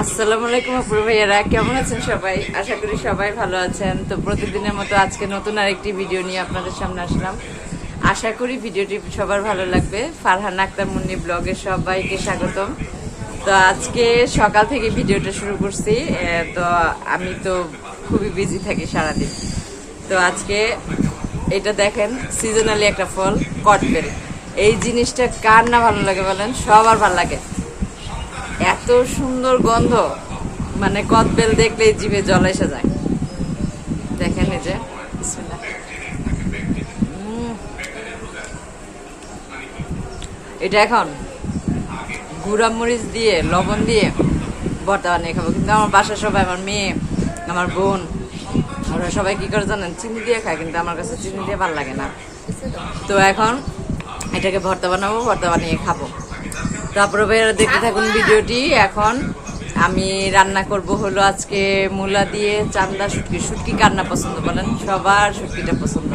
আসসালামু আলাইকুম আপুর ভাইয়ারা, কেমন আছেন সবাই? আশা করি সবাই ভালো আছেন। তো প্রতিদিনের মতো আজকে নতুন আরেকটি ভিডিও নিয়ে আপনাদের সামনে আসলাম। আশা করি ভিডিওটি সবার ভালো লাগবে। ফারহান সবাইকে স্বাগতম। তো আজকে সকাল থেকে ভিডিওটা শুরু করছি। তো আমি তো খুবই বিজি থাকি সারাদিন। তো আজকে এটা দেখেন সিজনালি একটা ফল কটবেল এই জিনিসটা কার না ভালো লাগে বলেন? সবার ভালো লাগে। এত সুন্দর গন্ধ। মানে কদবেল দেখলেই জিভে জল এসে যায়। দেখেন এই যে এটা এখন গুঁড়া মরিচ দিয়ে, লবণ দিয়ে ভর্তা বানিয়ে খাব। কিন্তু আমার বাসার সবাই, আমার মেয়ে, আমার বোন, ওরা সবাই কি করে জানেন? চিনি দিয়ে খায়, কিন্তু আমার কাছে চিনি দিয়ে ভালো লাগে না। তো এখন এটাকে ভর্তা বানাবো, ভর্তা বানিয়ে খাব। তারপরে ভাইয়ারা দেখতে থাকুন ভিডিওটি। এখন আমি রান্না করব হলো আজকে মূলা দিয়ে চান্দা শুটকি। শুটকি কান্না পছন্দ বলেন? সবার শুটকিটা পছন্দ।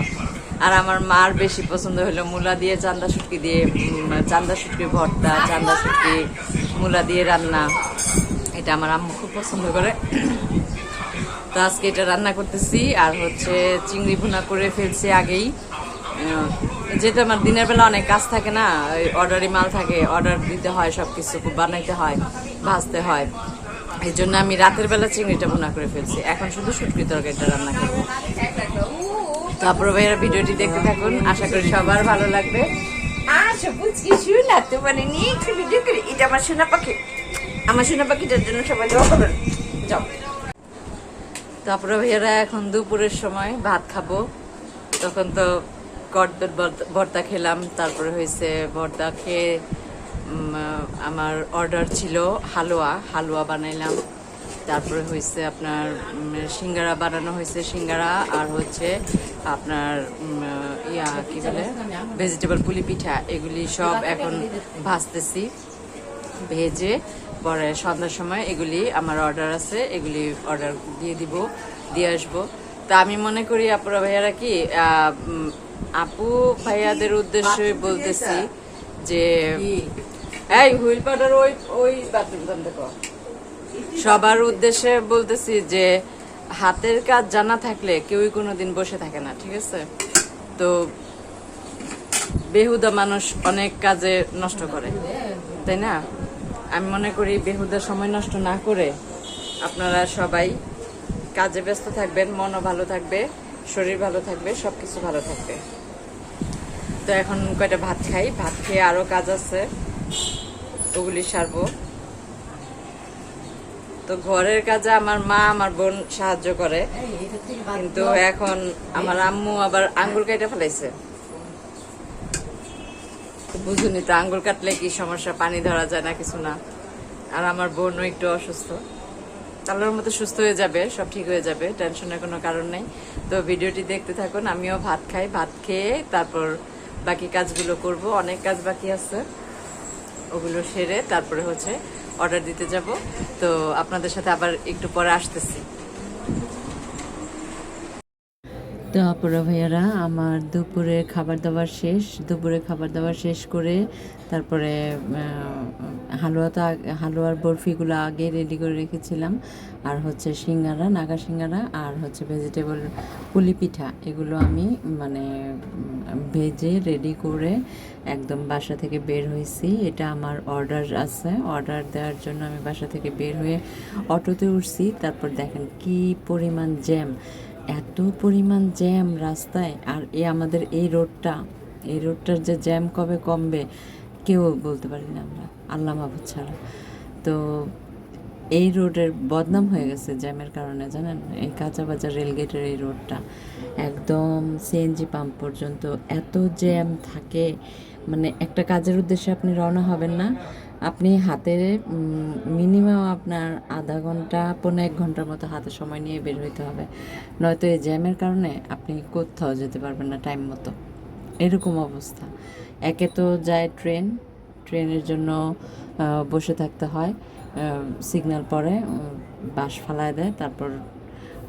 আর আমার মার বেশি পছন্দ হলো মূলা দিয়ে চান্দা শুটকি দিয়ে চান্দা শুটকি ভর্তা, চান্দা শুটকি মূলা দিয়ে রান্না। এটা আমার আম্মু খুব পছন্দ করে। তো আজকে এটা রান্না করতেছি। আর হচ্ছে চিংড়ি ভুনা করে ফেলছি আগেই। যেটা আমার দিনের বেলা অনেক কাজ থাকে না, ওই অর্ডারি মাল থাকে অর্ডার দিতে হয় সব কিছু বানাইতে হয়, ভাজতে হয়। এই জন্য আমি রাতের বেলা চিংড়িটা ভুনা করে ফেলছি। এখন শুধু শুটকি তরকারিটা রান্না করব। তারপরে ভাইয়েরা ভিডিওটি দেখতে থাকুন। আশা করি সবার ভালো লাগবে। মানে এটা আমার আমার জন্য সবাই তারপরে ভাইয়ারা এখন দুপুরের সময় ভাত খাব। তখন তো কটবের ভর্তা খেলাম, তারপরে হয়েছে ভর্তা খেয়ে আমার অর্ডার ছিল হালুয়া হালুয়া বানাইলাম। তারপরে হয়েছে আপনার সিঙ্গারা বানানো হয়েছে, সিঙ্গারা আর হচ্ছে আপনার ইয়া, কী বলে? ভেজিটেবল পুলি পিঠা, এগুলি সব এখন ভাজতেছি। ভেজে পরে সন্ধ্যার সময় এগুলি আমার অর্ডার আছে, এগুলি অর্ডার দিয়ে দিব, দিয়ে আসব। তা আমি মনে করি, আপুরা ভাইয়ারা কি আপু ভাইয়াদের উদ্দেশ্যে বলতেছি যে এই হুইল পাউডার ওই ওই বাথরুম দেখো সবার উদ্দেশ্যে বলতেছি যে হাতের কাজ জানা থাকলে কেউই কোনোদিন বসে থাকে না ঠিক আছে? তো বেহুদা মানুষ অনেক কাজে নষ্ট করে তাই না? আমি মনে করি বেহুদা সময় নষ্ট না করে আপনারা সবাই কাজে ব্যস্ত থাকবেন মনও ভালো থাকবে। শরীর ভালো থাকবে সব কিছু ভালো থাকবে। তো এখন কয়টা ভাত খাই? ভাত খেয়ে আরও কাজ আছে, ওগুলি সারবো। তো ঘরের কাজে আমার মা, আমার বোন সাহায্য করে। কিন্তু এখন আমার আম্মু আবার আঙ্গুল কেটে ফেলাইছে। বুঝুনি তো আঙ্গুল কাটলে কি সমস্যা? পানি ধরা যায় না কিছু না। আর আমার বোনও একটু অসুস্থ। তাহলে মতো সুস্থ হয়ে যাবে, সব ঠিক হয়ে যাবে টেনশনের কোনো কারণ নেই। তো ভিডিওটি দেখতে থাকুন, আমিও ভাত খাই, ভাত খেয়ে তারপর বাকি কাজগুলো করব, অনেক কাজ বাকি আছে। ওগুলো সেরে তারপরে হচ্ছে অর্ডার দিতে যাব। তো আপনাদের সাথে আবার একটু পরে আসতেছি। তো অপরা ভাইয়ারা, আমার দুপুরে খাবার দাবার শেষ, দুপুরে খাবার দাবার শেষ করে তারপরে হালুয়া তো, হালুয়ার বরফিগুলো আগে রেডি করে রেখেছিলাম। আর হচ্ছে সিঙ্গারা, নাগা সিঙ্গারা, আর হচ্ছে ভেজিটেবল পুলি পিঠা, এগুলো আমি মানে ভেজে রেডি করে একদম বাসা থেকে বের হয়েছি। এটা আমার অর্ডার আছে। অর্ডার দেওয়ার জন্য আমি বাসা থেকে বের হয়ে অটোতে উঠছি। তারপর দেখেন কি পরিমাণ জ্যাম এত পরিমাণ জ্যাম রাস্তায় আর এই আমাদের এই রোডটা, এই রোডটার যে জ্যাম কবে কমবে কেউ বলতে পারি না আমরা, আল্লাহ মাহবুদ ছাড়া। তো এই রোডের বদনাম হয়ে গেছে জ্যামের কারণে, জানেন? এই কাঁচাবাজার রেলগেটের এই রোডটা। একদম সিএনজি পাম্প পর্যন্ত এত জ্যাম থাকে মানে একটা কাজের উদ্দেশ্যে আপনি রওনা হবেন না আপনি হাতে মিনিমাম আপনার আধা ঘণ্টা পনেরো এক ঘণ্টার মতো হাতে সময় নিয়ে বের হইতে হবে। নয়তো এই জ্যামের কারণে আপনি কোথাও যেতে পারবেন না টাইম মতো। এরকম অবস্থা। একে তো যায় ট্রেন ট্রেনের জন্য বসে থাকতে হয় সিগন্যাল পরে বাস ফালায় দেয়, তারপর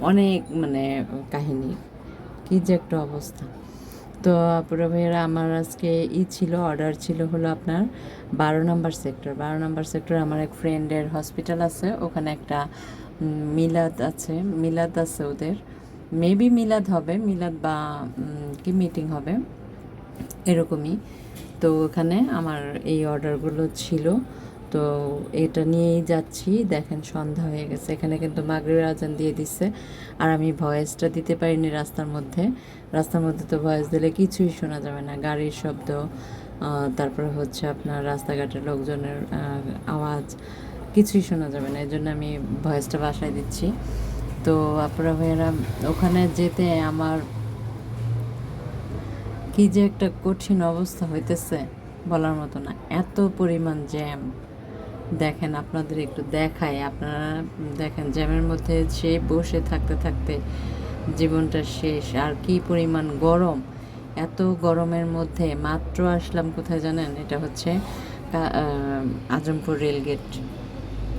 অনেক মানে কাহিনী। কী যে একটা অবস্থা। তো আপুরা আমার আজকে ই ছিল অর্ডার ছিল হলো আপনার বারো নম্বর সেক্টর বারো নম্বর সেক্টর আমার এক ফ্রেন্ডের হসপিটাল আছে, ওখানে একটা মিলাদ আছে মিলাদ আছে ওদের। মেবি মিলাদ হবে, মিলাদ বা কি মিটিং হবে, এরকমই। তো ওখানে আমার এই অর্ডারগুলো ছিল। তো এটা নিয়েই যাচ্ছি। দেখেন, সন্ধ্যা হয়ে গেছে। এখানে কিন্তু মাগরের আজান দিয়ে দিচ্ছে আর আমি ভয়েসটা দিতে পারিনি রাস্তার মধ্যে। রাস্তার মধ্যে তো ভয়েস দিলে কিছুই শোনা যাবে না। গাড়ির শব্দ তারপরে হচ্ছে আপনার রাস্তাঘাটের লোকজনের আওয়াজ, কিছুই শোনা যাবে না। এই জন্য আমি ভয়েসটা বাসায় দিচ্ছি। তো আপনারা ভাইয়েরা, ওখানে যেতে আমার কি যে একটা কঠিন অবস্থা হইতেছে বলার মতো না। এত পরিমাণ জ্যাম। দেখেন আপনাদের একটু দেখায় আপনারা দেখেন, জ্যামের মধ্যে সে বসে থাকতে থাকতে জীবনটা শেষ। আর কি পরিমাণ গরম। এত গরমের মধ্যে মাত্র আসলাম কোথায় জানেন? এটা হচ্ছে আজমপুর রেলগেট,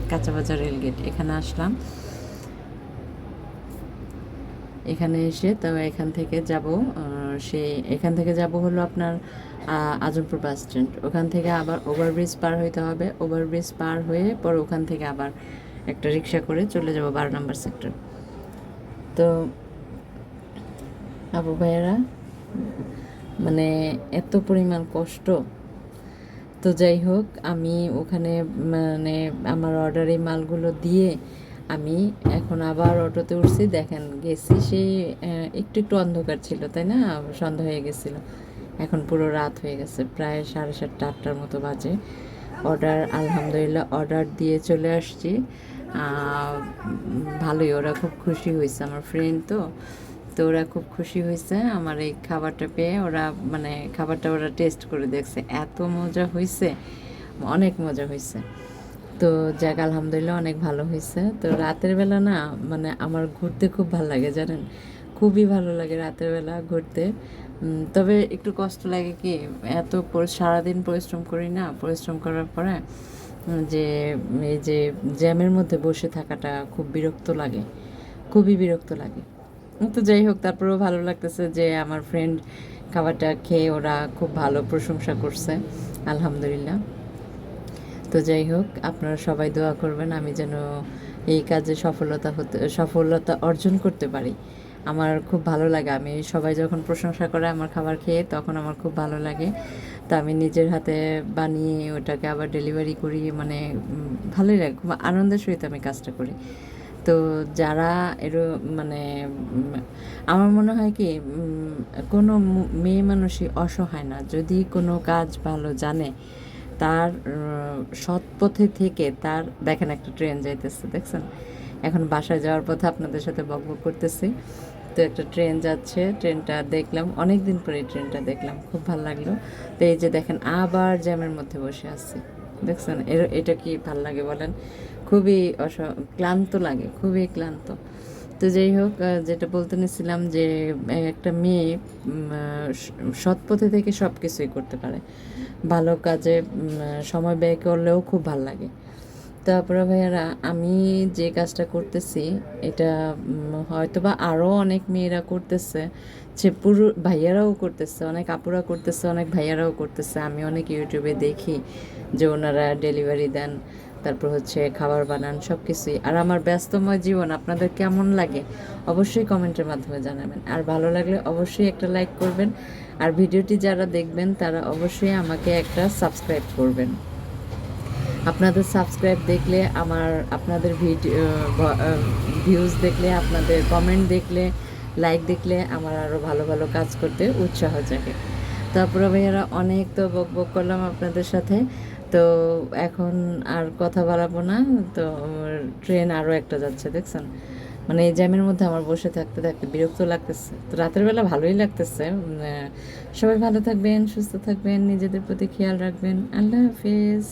কাঁচাবাজার রেলগেট। এখানে আসলাম। এখানে এসে তো এখান থেকে যাব সে এখান থেকে যাব হলো আপনার আজমপুর বাস স্ট্যান্ড। ওখান থেকে আবার ওভারব্রিজ পার হইতে হবে। ওভারব্রিজ পার হয়ে পর ওখান থেকে আবার একটা রিক্সা করে চলে যাব বারো নম্বর সেক্টর। তো আবু ভাইয়েরা মানে এত পরিমাণ কষ্ট। তো যাই হোক, আমি ওখানে মানে আমার অর্ডারে মালগুলো দিয়ে আমি এখন আবার অটোতে উঠছি, দেখেন গেছি সেই একটু একটু অন্ধকার ছিল, তাই না? সন্ধ্যা হয়ে গেছিল। এখন পুরো রাত হয়ে গেছে, প্রায় সাড়ে সাতটা, আটটার মতো বাজে। অর্ডার আলহামদুলিল্লাহ অর্ডার দিয়ে চলে আসছি। ভালোই, ওরা খুব খুশি হয়েছে, আমার ফ্রেন্ড তো। তো ওরা খুব খুশি হয়েছে আমার এই খাবারটা পেয়ে। ওরা মানে খাবারটা ওরা টেস্ট করে দেখছে। এত মজা হয়েছে, অনেক মজা হয়েছে। তো যাক, আলহামদুলিল্লাহ অনেক ভালো হয়েছে। তো রাতের বেলা না মানে আমার ঘুরতে খুব ভালো লাগে, জানেন? খুবই ভালো লাগে রাতের বেলা ঘুরতে। তবে একটু কষ্ট লাগে কি, এত সারাদিন পরিশ্রম করি না, পরিশ্রম করার পরে যে, এই যে, জ্যামের মধ্যে বসে থাকাটা খুব বিরক্ত লাগে, খুবই বিরক্ত লাগে। তো যাই হোক, তারপরেও ভালো লাগতেছে যে, আমার ফ্রেন্ড খাবারটা খেয়ে ওরা খুব ভালো প্রশংসা করছে, আলহামদুলিল্লাহ। তো যাই হোক, আপনারা সবাই দোয়া করবেন আমি যেন এই কাজে সফলতা হতে, সফলতা অর্জন করতে পারি। আমার খুব ভালো লাগে। আমি সবাই যখন প্রশংসা করে আমার খাবার খেয়ে, তখন আমার খুব ভালো লাগে। তা আমি নিজের হাতে বানিয়ে ওটাকে আবার ডেলিভারি করি মানে ভালোই লাগে। খুব আনন্দের সহিত আমি কাজটা করি। তো যারা এর মানে আমার মনে হয় কি কোনো মেয়ে মানুষই অসহায় না। যদি কোনো কাজ ভালো জানে তার সৎ পথে থেকে তার, দেখেন একটা ট্রেন যাইতেছে, দেখছেন? এখন বাসায় যাওয়ার পথে আপনাদের সাথে বকবক করতেছি। তো একটা ট্রেন যাচ্ছে, ট্রেনটা দেখলাম অনেক দিন পরে ট্রেনটা দেখলাম, খুব ভালো লাগল। তো এই যে দেখেন, আবার জ্যামের মধ্যে বসে আছি, দেখছেন? এর, এটা কি ভালো লাগে বলেন? খুবই অস, ক্লান্ত লাগে, খুবই ক্লান্ত। তো যাই হোক যেটা বলতে নিয়েছিলাম যে একটা মেয়ে সৎ পথে থেকে সব কিছুই করতে পারে। ভালো কাজে সময় ব্যয় করলেও খুব ভালো লাগে। তারপরে ভাইয়ারা, আমি যে কাজটা করতেছি, এটা হয়তোবা আরও অনেক মেয়েরা করতেছে যে পুরো, ভাইয়ারাও করতেছে, অনেক আপুরা করতেছে, অনেক ভাইয়ারাও করতেছে। আমি অনেক ইউটিউবে দেখি যে ওনারা ডেলিভারি দেন। তারপর হচ্ছে খাবার বানান সব কিছুই আর আমার ব্যস্তময় জীবন, আপনাদের কেমন লাগে? অবশ্যই কমেন্টের মাধ্যমে জানাবেন। আর ভালো লাগলে অবশ্যই একটা লাইক করবেন। আর ভিডিওটি যারা দেখবেন, তারা অবশ্যই আমাকে একটা সাবস্ক্রাইব করবেন। আপনাদের সাবস্ক্রাইব দেখলে আমার, আপনাদের ভিডিও ভিউজ দেখলে, আপনাদের কমেন্ট দেখলে লাইক দেখলে আমার আরও ভালো ভালো কাজ করতে উৎসাহ জাগে। তারপরে ভাইয়ারা, অনেক তো বক বক করলাম আপনাদের সাথে। তো এখন আর কথা বাড়াবো না। তো ট্রেন আরও একটা যাচ্ছে, দেখছেন? মানে এই জ্যামের মধ্যে আমার বসে থাকতে থাকতে বিরক্ত লাগতেছে। তো রাতের বেলা ভালোই লাগতেছে। সবাই ভালো থাকবেন, সুস্থ থাকবেন, নিজেদের প্রতি খেয়াল রাখবেন। আল্লাহ হাফিজ।